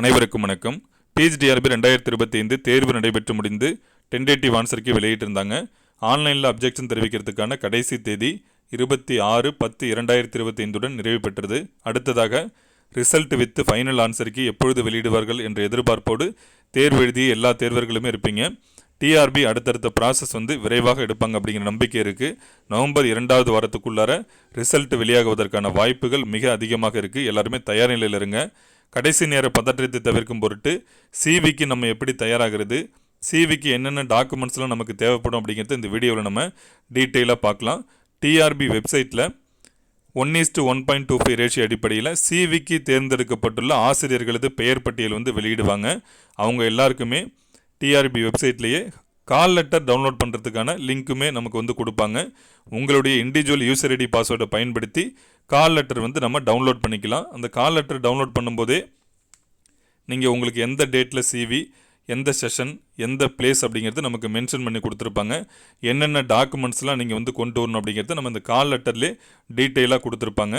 அனைவருக்கும் வணக்கம். பிஹெச்டிஆர்பி ரெண்டாயிரத்தி இருபத்தி ஐந்து தேர்வு நடைபெற்று முடிந்து டென்டேட்டிவ் ஆன்சருக்கு வெளியிட்டிருந்தாங்க. ஆன்லைனில் அப்ஜெக்ஷன் தெரிவிக்கிறதுக்கான கடைசி தேதி இருபத்தி ஆறு பத்து இரண்டாயிரத்தி இருபத்தி ஐந்துடன் நிறைவு பெற்றது. அடுத்ததாக ரிசல்ட் வித் ஃபைனல் ஆன்சருக்கு எப்பொழுது வெளியிடுவார்கள் என்ற எதிர்பார்ப்போடு தேர்வு எழுதிய எல்லா தேர்வர்களுமே இருப்பீங்க. டிஆர்பி அடுத்தடுத்த ப்ராசஸ் வந்து விரைவாக எடுப்பாங்க அப்படிங்கிற நம்பிக்கை இருக்குது நவம்பர் இரண்டாவது வாரத்துக்குள்ளார ரிசல்ட் வெளியாகுவதற்கான வாய்ப்புகள் மிக அதிகமாக இருக்குது எல்லாருமே தயார் நிலையில் இருங்க. கடைசி நேர பதற்றத்தை தவிர்க்கும் பொருட்டு சிவிக்கு நம்ம எப்படி தயாராகிறது சிவிக்கு என்னென்ன டாக்குமெண்ட்ஸ்லாம் நமக்கு தேவைப்படும் அப்படிங்கிறது இந்த வீடியோவில் நம்ம டீட்டெயிலாக பார்க்கலாம். டிஆர்பி வெப்சைட்டில் one is to one point two five ratio அடிப்படையில் சிவிக்கு தேர்ந்தெடுக்கப்பட்டுள்ள ஆசிரியர்களது பெயர் பட்டியல் வந்து வெளியிடுவாங்க. அவங்க எல்லாருக்குமே டிஆர்பி வெப்சைட்லேயே கால் லெட்டர் டவுன்லோட் பண்ணுறதுக்கான லிங்க்குமே நமக்கு வந்து கொடுப்பாங்க. உங்களுடைய இண்டிவிஜுவல் யூசர் ஐடி பாஸ்வேர்டை பயன்படுத்தி கால் லெட்டர் வந்து நம்ம டவுன்லோட் பண்ணிக்கலாம். அந்த கால் லெட்டர் டவுன்லோட் பண்ணும்போதே நீங்கள் உங்களுக்கு எந்த டேட்டில் சிவி எந்த செஷன் எந்த பிளேஸ் அப்படிங்கிறது நமக்கு மென்ஷன் பண்ணி கொடுத்துருப்பாங்க. என்னென்ன டாக்குமெண்ட்ஸ்லாம் நீங்கள் வந்து கொண்டு வரணும் அப்படிங்கிறது நம்ம இந்த கால் லெட்டர்லேயே டீட்டெயிலாக கொடுத்துருப்பாங்க.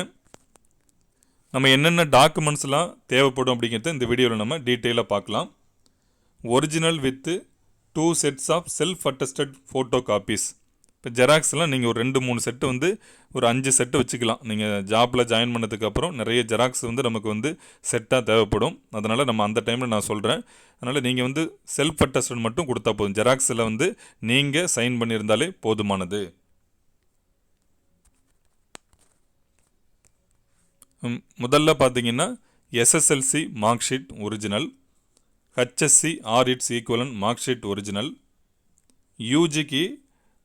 நம்ம என்னென்ன டாக்குமெண்ட்ஸ்லாம் தேவைப்படும் அப்படிங்கிறத இந்த வீடியோவில் நம்ம டீட்டெயிலாக பார்க்கலாம். Original with two sets of self attested photo copies இப்போ ஜெராக்ஸ்லாம் நீங்கள் ஒரு ரெண்டு மூணு செட்டு வந்து ஒரு அஞ்சு செட்டு வச்சுக்கலாம். நீங்கள் ஜாப்பில் ஜாயின் பண்ணதுக்கப்புறம் நிறைய ஜெராக்ஸ் வந்து நமக்கு வந்து செட்டாக தேவைப்படும். அதனால் நம்ம அந்த டைமில் நான் சொல்கிறேன் அதனால் நீங்கள் வந்து செல்ஃப் அட்டஸ்டட் மட்டும் கொடுத்தா போதும். ஜெராக்ஸில் வந்து நீங்கள் சைன் பண்ணியிருந்தாலே போதுமானது. முதல்ல பார்த்தீங்கன்னா SSLC mark sheet original HSC or its equivalent mark sheet original யூஜிக்கு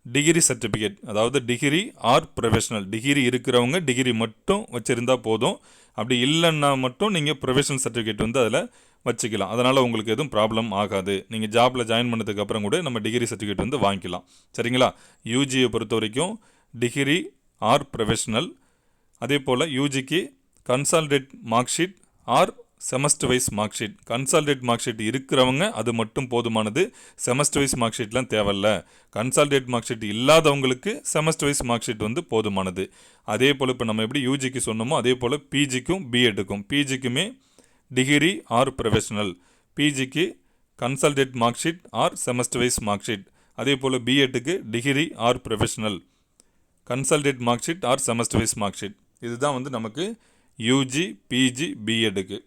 degree certificate அதாவது டிகிரி ஆர் ப்ரொஃபஷனல் டிகிரி இருக்கிறவங்க டிகிரி மட்டும் வச்சுருந்தா போதும். அப்படி இல்லைன்னா மட்டும் நீங்கள் ப்ரொஃபஷனல் சர்டிஃபிகேட் வந்து அதில் வச்சுக்கலாம். அதனால் உங்களுக்கு எதுவும் ப்ராப்ளம் ஆகாது. நீங்கள் ஜாப்பில் ஜாயின் பண்ணதுக்கப்புறம் கூட நம்ம டிகிரி சர்டிஃபிகேட் வந்து வாங்கிக்கலாம். சரிங்களா? யூஜியை பொறுத்த வரைக்கும் டிகிரி ஆர் ப்ரொஃபஷனல் அதே போல் யூஜிக்கு consolidated mark sheet or semester wise mark sheet consolidated mark sheet இருக்கிறவங்க அது மட்டும் போதுமானது. செமஸ்டர் வைஸ் மார்க் ஷீட்லாம் தேவையில்ல. கன்சால்டேட் மார்க் ஷீட் இல்லாதவங்களுக்கு செமஸ்டர் வைஸ் மார்க் ஷீட் வந்து போதுமானது. அதே போல் இப்போ நம்ம எப்படி யூஜிக்கு சொன்னோமோ அதே போல் பிஜிக்கும் பிஎட்டுக்கும் பிஜிக்குமே degree or professional பிஜிக்கு consolidated mark sheet or semester wise mark sheet அதே போல் பிஎட்டுக்கு degree or professional consolidated mark sheet or semester wise mark sheet இதுதான் வந்து நமக்கு யூஜி பிஜி பிஎட்டுக்கு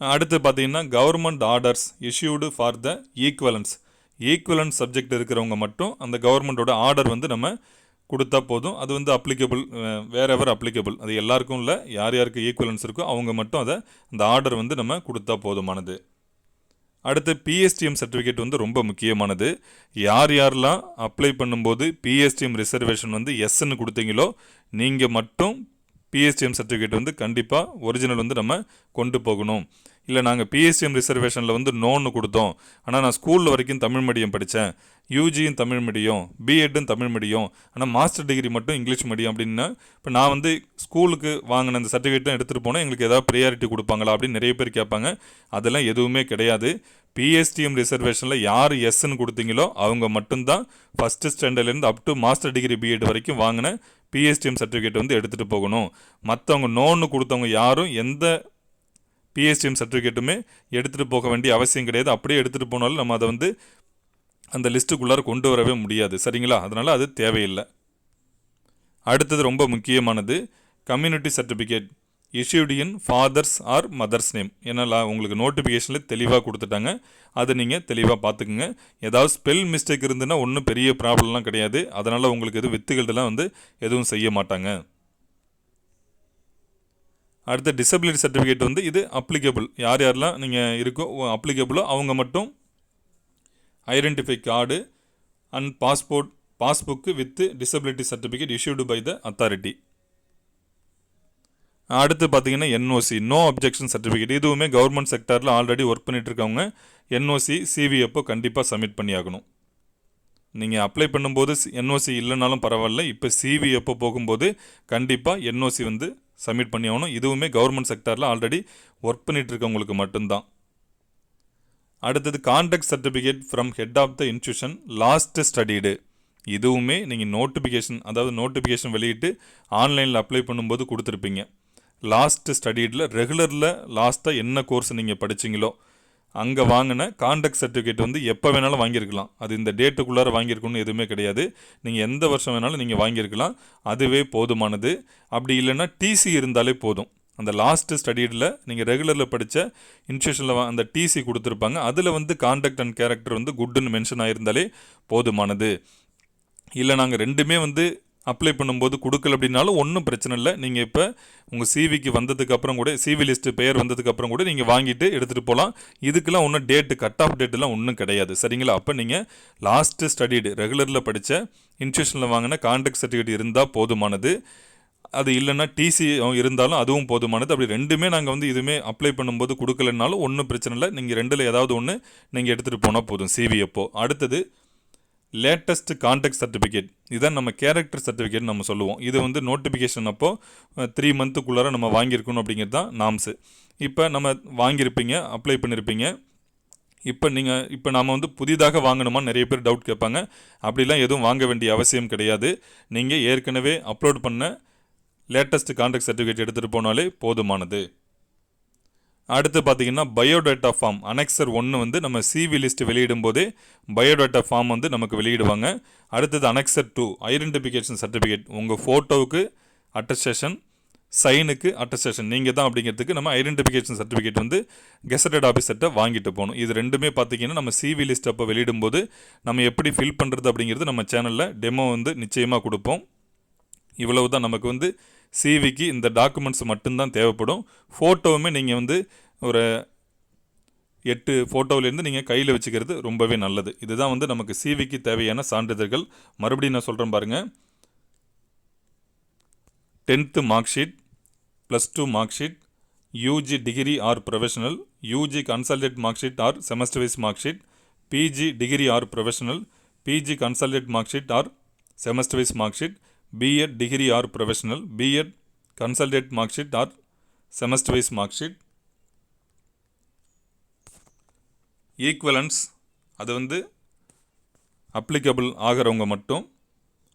அடுத்து பார்த்தீங்கன்னா government orders issued for the equivalence equivalence subject இருக்கிறவங்க மட்டும் அந்த கவர்மெண்ட்டோட ஆர்டர் வந்து நம்ம கொடுத்தா போதும். அது வந்து அப்ளிகபிள் வேற எவர் அப்ளிகபிள் அது எல்லாருக்கும் இல்லை யார் யாருக்கு ஈக்குவலன்ஸ் இருக்கோ அவங்க மட்டும் அதை அந்த ஆர்டர் வந்து நம்ம கொடுத்தா போதுமானது. அடுத்து பிஎஸ்டிஎம் சர்டிஃபிகேட் வந்து ரொம்ப முக்கியமானது. யார் யாரெல்லாம் அப்ளை பண்ணும்போது பிஎஸ்டிஎம் ரிசர்வேஷன் வந்து எஸ்ன்னு கொடுத்தீங்களோ நீங்கள் மட்டும் பிஎஸ்டிஎம் சர்டிஃபிகேட் வந்து கண்டிப்பாக ஒரிஜினல் வந்து நம்ம கொண்டு போகணும். இல்லை நாங்கள் பிஎஸ்டிஎம் ரிசர்வேஷனில் வந்து நோன்னு கொடுத்தோம். ஆனால் நான் ஸ்கூலில் வரைக்கும் தமிழ் மீடியம் படித்தேன் யூஜியும் தமிழ் மீடியம் பிஎட்டும் தமிழ் மீடியம் ஆனால் மாஸ்டர் டிகிரி மட்டும் இங்கிலீஷ் மீடியம் அப்படின்னா இப்போ நான் வந்து ஸ்கூலுக்கு வாங்கின அந்த சர்டிஃபிகேட்டும் எடுத்துகிட்டு போனால் எங்களுக்கு ஏதாவது ப்ரியாரிட்டி கொடுப்பாங்களா அப்படின்னு நிறைய பேர் கேட்பாங்க. அதெல்லாம் எதுவுமே கிடையாது. பிஎஸ்டிஎம் ரிசர்வேஷனில் யார் எஸ்ன்னு கொடுத்தீங்களோ அவங்க மட்டும்தான் first ஸ்டாண்டர்ட்லேருந்து up to master degree B Ed வரைக்கும் வாங்கின பிஎஸ்டிஎம் சர்டிஃபிகேட் வந்து எடுத்துகிட்டு போகணும். மற்றவங்க நோன்னு கொடுத்தவங்க யாரும் எந்த பிஎஸ்டிஎம் சர்டிஃபிகேட்டுமே எடுத்துகிட்டு போக வேண்டிய அவசியம் கிடையாது. அப்படியே எடுத்துகிட்டு போனாலும் நம்ம அதை வந்து அந்த லிஸ்ட்டுக்குள்ளார கொண்டு வரவே முடியாது. சரிங்களா? அதனால் அது தேவையில்லை. அடுத்தது ரொம்ப முக்கியமானது community certificate issued in father's or mother's name ஏன்னா உங்களுக்கு நோட்டிஃபிகேஷனில் தெளிவாக கொடுத்துட்டாங்க. அதை நீங்கள் தெளிவாக பார்த்துக்குங்க. ஏதாவது ஸ்பெல் மிஸ்டேக் இருந்துன்னா ஒன்றும் பெரிய ப்ராப்ளம்லாம் கிடையாது. அதனால் உங்களுக்கு எதுவும் வித்துகள்லாம் வந்து எதுவும் செய்ய மாட்டாங்க. அடுத்த டிசபிலிட்டி சர்டிஃபிகேட் வந்து இது அப்ளிகபிள் யார் யாரெல்லாம் நீங்கள் இருக்கோ அப்ளிகபிளோ அவங்க மட்டும் identify card and passport passbook with disability certificate issued by the authority அடுத்து பார்த்தீங்கன்னா என்ஓசி நோ அப்ஜெக்ஷன் சர்டிஃபிகேட் இதுவுமே கவர்மெண்ட் செக்டாரில் ஆல்ரெடி ஒர்க் பண்ணிட்டு இருக்கவங்க என்ஓசி சிவி அப்போ கண்டிப்பாக சப்மிட் பண்ணி ஆகணும் நீங்கள் அப்ளை பண்ணும்போது என்ஓசி இல்லைனாலும் பரவாயில்ல. இப்போ சிவி எப்போ போகும்போது கண்டிப்பாக என்ஓசி வந்து சப்மிட் பண்ணி ஆகணும் இதுவுமே கவர்மெண்ட் செக்டாரில் ஆல்ரெடி ஒர்க் பண்ணிட்டு இருக்கவங்களுக்கு மட்டும்தான். அடுத்தது conduct certificate from head of the institution last studied இதுவுமே நீங்கள் நோட்டிஃபிகேஷன் அதாவது நோட்டிஃபிகேஷன் வெளியிட்டு ஆன்லைனில் அப்ளை பண்ணும்போது கொடுத்துருப்பீங்க. லாஸ்ட் ஸ்டடீடில் ரெகுலரில் லாஸ்ட்டாக என்ன கோர்ஸ் நீங்கள் படிச்சீங்களோ அங்கே வாங்கின காண்டக்ட் சர்டிஃபிகேட் வந்து எப்போ வேணாலும் வாங்கியிருக்கலாம். அது இந்த டேட்டுக்குள்ளார வாங்கியிருக்கணும்னு எதுவுமே கிடையாது. நீங்கள் எந்த வருஷம் வேணாலும் நீங்கள் வாங்கியிருக்கலாம். அதுவே போதுமானது. அப்படி இல்லைன்னா டிசி இருந்தாலே போதும். அந்த லாஸ்ட் ஸ்டடீடில் நீங்கள் ரெகுலரில் படித்த இன்ஸ்டியூஷனில் அந்த டிசி கொடுத்துருப்பாங்க. அதில் வந்து காண்டக்ட் அண்ட் கேரக்டர் வந்து குட்டுன்னு மென்ஷன் ஆகிருந்தாலே போதுமானது. இல்லை நாங்கள் ரெண்டுமே வந்து அப்ளை பண்ணும்போது கொடுக்கல அப்படின்னாலும் ஒன்றும் பிரச்சனை இல்லை. நீங்கள் இப்போ உங்கள் சிவிக்கு வந்ததுக்கப்புறம் கூட சிவி லிஸ்ட்டு பெயர் வந்ததுக்கப்புறம் கூட நீங்கள் வாங்கிட்டு எடுத்துகிட்டு போகலாம் இதுக்கெல்லாம் ஒன்றும் டேட்டு கட் ஆஃப் டேட்டுலாம் ஒன்றும் கிடையாது. சரிங்களா? அப்போ நீங்கள் லாஸ்ட்டு ஸ்டடீடு ரெகுலரில் படித்த இன்ஸ்டியூஷனில் வாங்கின கான்டாக்ட் சர்டிஃபிகேட் இருந்தால் போதுமானது. அது இல்லைன்னா டிசி இருந்தாலும் அதுவும் போதுமானது. அப்படி ரெண்டுமே நாங்கள் வந்து இதுவுமே அப்ளை பண்ணும்போது கொடுக்கலனாலும் ஒன்றும் பிரச்சனை இல்லை. நீங்கள் ரெண்டில் ஏதாவது ஒன்று நீங்கள் எடுத்துகிட்டு போனால் போதும். சிவி அப்போது அடுத்தது லேட்டஸ்ட் கான்டாக்ட் சர்டிஃபிகேட் இதான் நம்ம கேரக்டர் சர்டிஃபிகேட் நம்ம சொல்லுவோம். இது வந்து நோட்டிஃபிகேஷன் அப்போ த்ரீ மந்த்துக்குள்ளார நம்ம வாங்கியிருக்கணும் அப்படிங்கிறது தான் நாம்ஸு இப்போ நம்ம வாங்கியிருப்பீங்க அப்ளை பண்ணியிருப்பீங்க. இப்போ நீங்கள் இப்போ நாம் வந்து புதிதாக வாங்கணுமான்னு நிறைய பேர் டவுட் கேட்பாங்க. அப்படிலாம் எதுவும் வாங்க வேண்டிய அவசியம் கிடையாது. நீங்கள் ஏற்கனவே அப்லோட் பண்ண லேட்டஸ்ட் கான்டாக்ட் சர்டிஃபிகேட் எடுத்துகிட்டு போனாலே போதுமானது. அடுத்து பார்த்தீங்கன்னா பயோடேட்டா ஃபார்ம். அனெக்சர் ஒன்று வந்து நம்ம சிவி லிஸ்ட் வெளியிடும் போதே பயோடேட்டா ஃபார்ம் வந்து நமக்கு வெளியிடுவாங்க. அடுத்தது அனெக்சர் டூ ஐடென்டிஃபிகேஷன் சர்டிஃபிகேட் உங்கள் ஃபோட்டோவுக்கு அட்டஸ்டேஷன் சைனுக்கு அட்டஸ்டேஷன் நீங்கள் தான் அப்படிங்கிறதுக்கு நம்ம ஐடென்டிஃபிகேஷன் சர்டிஃபிகேட் வந்து கெசட்டட் ஆஃபீஸர்கிட்ட வாங்கிட்டு போகணும். இது ரெண்டுமே பார்த்தீங்கன்னா நம்ம சிவி லிஸ்ட் அப்போ வெளியிடும்போது நம்ம எப்படி ஃபில் பண்ணுறது அப்படிங்கிறது நம்ம சேனலில் டெமோ வந்து நிச்சயமாக கொடுப்போம். இவ்வளவு தான் நமக்கு வந்து சிவிக்கு இந்த டாக்குமெண்ட்ஸ் மட்டும்தான் தேவைப்படும். ஃபோட்டோவுமே நீங்கள் வந்து ஒரு எட்டு ஃபோட்டோவிலேருந்து நீங்கள் கையில் வச்சுக்கிறது ரொம்பவே நல்லது. இதுதான் வந்து நமக்கு சிவிக்கு தேவையான சான்றிதழ்கள். மறுபடியும் நான் சொல்கிறேன் பாருங்கள் tenth mark sheet plus two mark sheet UG degree or professional UG consolidated mark sheet or semester wise mark sheet PG degree or professional PG consolidated mark sheet or semester wise mark sheet B Ed degree or professional B Ed consolidated mark sheet or semester wise mark sheet equivalence அது வந்து applicable ஆகிறவங்க மட்டும்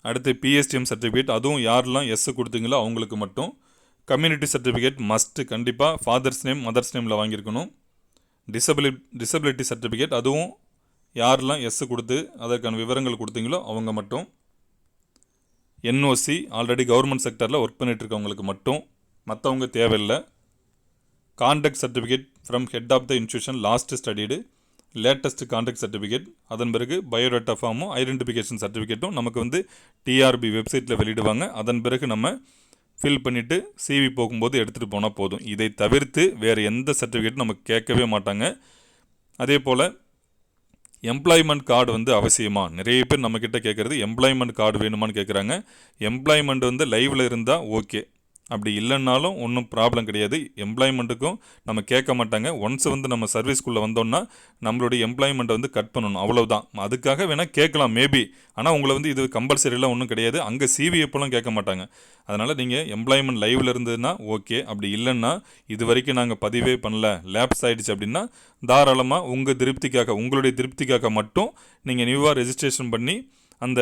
அடுத்து PSTM certificate அதுவும் யாரெல்லாம் S கொடுத்தீங்களோ அவங்களுக்கு மட்டும் community certificate must கண்டிப்பாக ஃபாதர்ஸ் நேம் மதர்ஸ் நேமில் வாங்கியிருக்கணும். டிசபிலி டிசபிலிட்டி சர்டிஃபிகேட் அதுவும் யாரெல்லாம் எஸ் கொடுத்து அதற்கான விவரங்கள் கொடுத்தீங்களோ அவங்க மட்டும் என்ஓசி ஆல்ரெடி கவர்மெண்ட் செக்டரில் ஒர்க் பண்ணிகிட்டு இருக்கவங்களுக்கு மட்டும் மற்றவங்க தேவையில்லை. Conduct certificate from head of the institution last studied latest conduct certificate அதன் பிறகு பயோடேட்டா ஃபார்மும் ஐடென்டிஃபிகேஷன் சர்டிஃபிகேட்டும் நமக்கு வந்து டிஆர்பி வெப்சைட்டில் வெளியிடுவாங்க. அதன் பிறகு நம்ம ஃபில் பண்ணிவிட்டு சிவி போகும்போது எடுத்துகிட்டு போனால் போதும். இதை தவிர்த்து வேறு எந்த சர்டிஃபிகேட்டும் நமக்கு கேட்கவே மாட்டாங்க. அதே போல் எம்ப்ளாய்மெண்ட் கார்டு வந்து அவசியமா? நிறைய பேர் நம்மக்கிட்ட கேட்குறது எம்ப்ளாய்மெண்ட் கார்டு வேணுமான்னு கேட்குறாங்க எம்ப்ளாய்மெண்ட் வந்து லைவில் இருந்தால் ஓகே அப்படி இல்லைன்னாலும் ஒன்றும் ப்ராப்ளம் கிடையாது. எம்ப்ளாய்மெண்ட்டுக்கும் நம்ம கேட்க மாட்டாங்க. ஒன்ஸ் வந்து நம்ம சர்வீஸ்க்குள்ளே வந்தோம்னா நம்மளுடைய எம்ப்ளாய்மெண்ட்டை வந்து கட் பண்ணணும். அவ்வளோதான் அதுக்காக வேணால் கேட்கலாம் மேபி ஆனால் உங்களை வந்து இது கம்பல்சரிலாம் ஒன்றும் கிடையாது. அங்கே சிவி எப்போலாம் கேட்க மாட்டாங்க. அதனால் நீங்கள் எம்ப்ளாய்மெண்ட் லைவில் இருந்ததுன்னா ஓகே அப்படி இல்லைன்னா இது வரைக்கும் நாங்கள் பதிவே பண்ணல. லேப்ஸ் ஆகிடுச்சு அப்படின்னா தாராளமாக உங்கள் திருப்திக்காக உங்களுடைய திருப்திக்காக மட்டும் நீங்கள் நியூவாக ரெஜிஸ்ட்ரேஷன் பண்ணி அந்த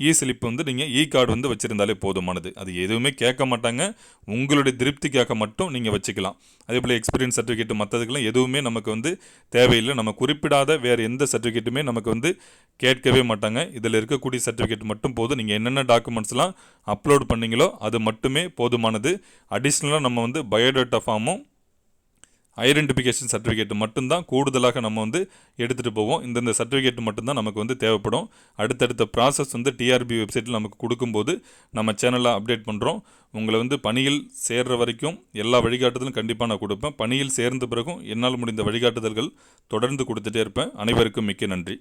E இ ஸ்லிப் வந்து நீங்கள் இ e கார்டு வந்து வச்சுருந்தாலே போதுமானது. அது எதுவுமே கேட்க மாட்டாங்க. உங்களுடைய திருப்திக்காக மட்டும் நீங்கள் வச்சுக்கலாம். அதே போல் எக்ஸ்பீரியன்ஸ் சர்டிஃபிகேட் மற்றதுக்கெல்லாம் எதுவுமே நமக்கு வந்து தேவையில்லை. நம்ம குறிப்பிடாத வேறு எந்த சர்டிஃபிகேட்டுமே நமக்கு வந்து கேட்கவே மாட்டாங்க. இதில் இருக்கக்கூடிய சர்டிஃபிகேட் மட்டும் போதும். நீங்கள் என்னென்ன டாக்குமெண்ட்ஸ்லாம் அப்லோட் பண்ணீங்களோ அது மட்டுமே போதுமானது. அடிஷ்னலாக நம்ம வந்து பயோடேட்டா ஃபார்மும் ஐடென்டிஃபிகேஷன் சர்டிஃபிகேட் மட்டும்தான் கூடுதலாக நம்ம வந்து எடுத்துகிட்டு போவோம். இந்தந்த சர்டிஃபிகேட் மட்டும்தான் நமக்கு வந்து தேவைப்படும். அடுத்தடுத்த ப்ராசஸ் வந்து டிஆர்பி வெப்சைட்டில் நமக்கு கொடுக்கும்போது நம்ம சேனலில் அப்டேட் பண்ணுறோம் உங்களை வந்து பணியில் சேர்ற வரைக்கும் எல்லா வழிகாட்டுதலும் கண்டிப்பாக நான் கொடுப்பேன். பணியில் சேர்ந்த பிறகும் என்னால் முடிந்த வழிகாட்டுதல்கள் தொடர்ந்து கொடுத்துட்டே இருப்பேன். அனைவருக்கும் மிக்க நன்றி.